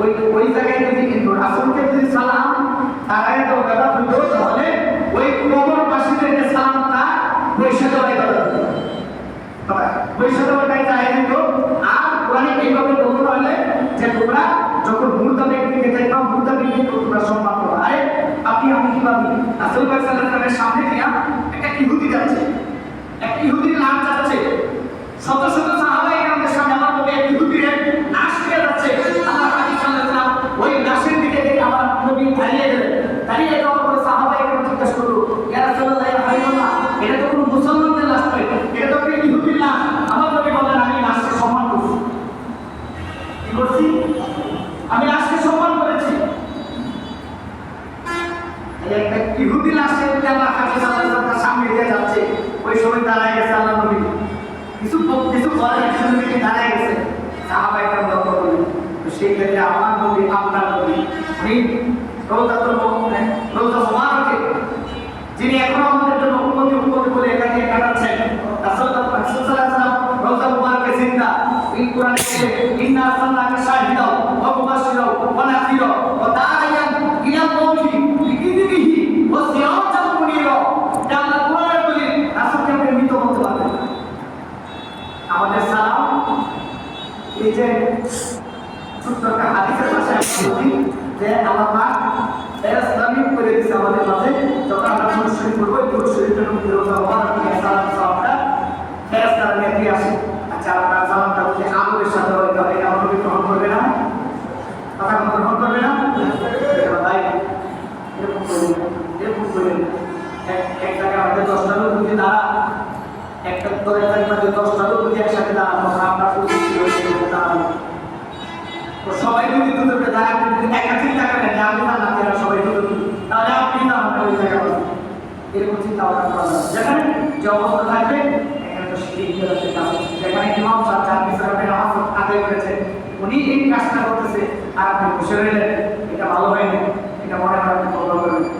ওই ওই জায়গায় যদি কিন্তু রাসূলকে যদি সালাম, তার আগে তো কথা হইতো তাহলে ওই কবর বাসীদেরকে সালামটা পয়সা দেওয়া কথা পয়সা দেওয়াটাই চাই কিন্তু আর কোরআনে এইভাবে বলতে হলে যে তোমরা যখন মুর্দা ব্যক্তিকে দেখবা, মুর্দা ব্যক্তিকে তোমরা সম্মান করো। আরে, আপনি আমি কি ভাবি রাসূল পাক সাল্লাল্লাহু সামনে দিয়া একটা ইহুদি যাচ্ছে একটা ইহুদির নাম যাচ্ছে শত শত সাহাবাই আমাদের সামনে আমার নবী এক ইহুদির নাশ হয়ে যাচ্ছে আল্লাহ হাদিস সাল্লাল্লাহু ওই নাশের দিকে দেখে আমার নবী দাঁড়িয়ে গেলেন দাঁড়িয়ে যাওয়ার পরে সাহাবাই কেন জিজ্ঞাসা করল ইয়া রাসূলুল্লাহ ইয়া হাবিবাল্লাহ এটা তো কোনো মুসলমানদের লাশ নয় এটা তো একটা ইহুদির লাশ আমার নবী বলেন আমি লাশকে সম্মান করছি কি করছি আমি লাশকে সম্মান করেছি। একটা ইহুদি সময় দাঁড়ায় গেছে আল্লাহ নবী। তো আপনার নবী, উনি রৌদাতুল মুমিন রৌদা যিনি এখন আমাদের জন্য করে এখানে কাটাচ্ছেন রাসূল রাসূল সাল্লাল্লাহু আলাইহি ওয়াসাল্লাম রৌদা মুবারকে জিন্দা ওয়া মুবাশশিরাও ওয়া নাযীরা ওয়া দাঈয়ান ইলা আল্লাহি বিইذনিহি ওয়া সিরাজাম মুনীরা যা আল্লাহ কোরআনে বলে রাসূলকে আপনি মৃত বলতে পারবেন না। আমাদের সালাম। এই যে ছোট্ট একটা হাদিসের পাশে আমরা যে আল্লাহ পাক ইসলামিক করে দিয়েছে আমাদের মাঝে। যখন আমরা শরীফের মধ্যে রোজা মুবারক নিয়ে সালাম সালামটা ফেরেশতারা নিয়ে দিয়ে আসে। আচ্ছা আপনার সালামটা হচ্ছে আদরের সাথে হবে, এটা আমাকে গ্রহণ করবে না। কথা গ্রহণ করবে না? এরকম করবেন এরকম করবেন এক জায়গায় আমাদের দশটা লোক যদি দাঁড়া একটা করে থাকবে দশটা লোক যদি একসাথে দাঁড়ানো আমরা দাঁড়ানো তো সবাই যদি দুটোকে দাঁড়াতে একাধিক টাকা নেন আমি দাঁড়াতে আর সবাই দুটো তাহলে আপনি দাঁড়ানো ওই জায়গা এরকম চিন্তা ভাবনা করা যাবে যেখানে যে থাকবে উনি এই কাজটা করতেছে, আর আপনি বসে এটা ভালো হয়নি এটা মনে হয় আপনি করবেন